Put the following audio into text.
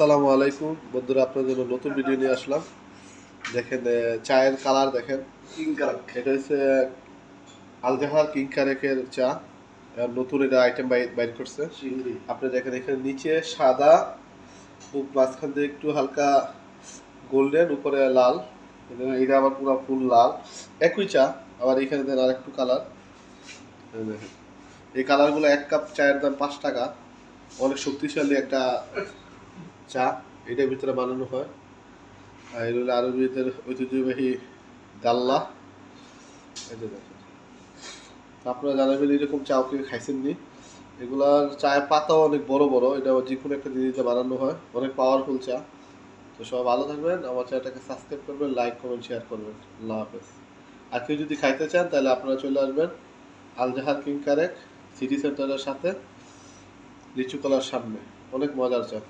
আসসালামু আলাইকুম। বন্ধুরা আপনার জন্য নতুন ভিডিও নিয়ে আসলাম। দেখেন চায়ের কালার দেখেন। এটা হচ্ছে আলজাহার কিং কারেকের চা। নতুন এটা আইটেম বাইর করছে। আপনি দেখেন এখানে নিচে সাদা মাঝখান দিয়ে একটু হালকা গোল্ডেন উপরে লাল। এটা- এটা আবার পুরো ফুল লাল। একই চা আবার এখানে দেন আর একটু কালার এই কালারগুলো এক কাপ চায়ের দাম পাঁচ টাকা। অনেক শক্তিশালী একটা চা, এটার ভিতরে বানানো হয়। আর এগুলো আরবিদের ঐতিহ্যবাহী দেখেন। তো আপনারা জানাবেন এরকম চাও কেউ খাইছেন নি এগুলার চায়ের পাতাও অনেক বড় বড়, এটা যে কোনো একটা জিনিসে বানানো হয়। অনেক পাওয়ারফুল চা। তো সবাই ভালো থাকবেন, আমার চ্যানেলটাকে সাবস্ক্রাইব করবেন লাইক কমেন্ট শেয়ার করবেন। আল্লাহ হাফেজ। আর কেউ যদি খাইতে চান, তাহলে আপনারা চলে আসবেন আলজাহার কিং কারেক সিটি সেন্টারের সাথে, লিচু কলার সামনে। অনেক মজার চা।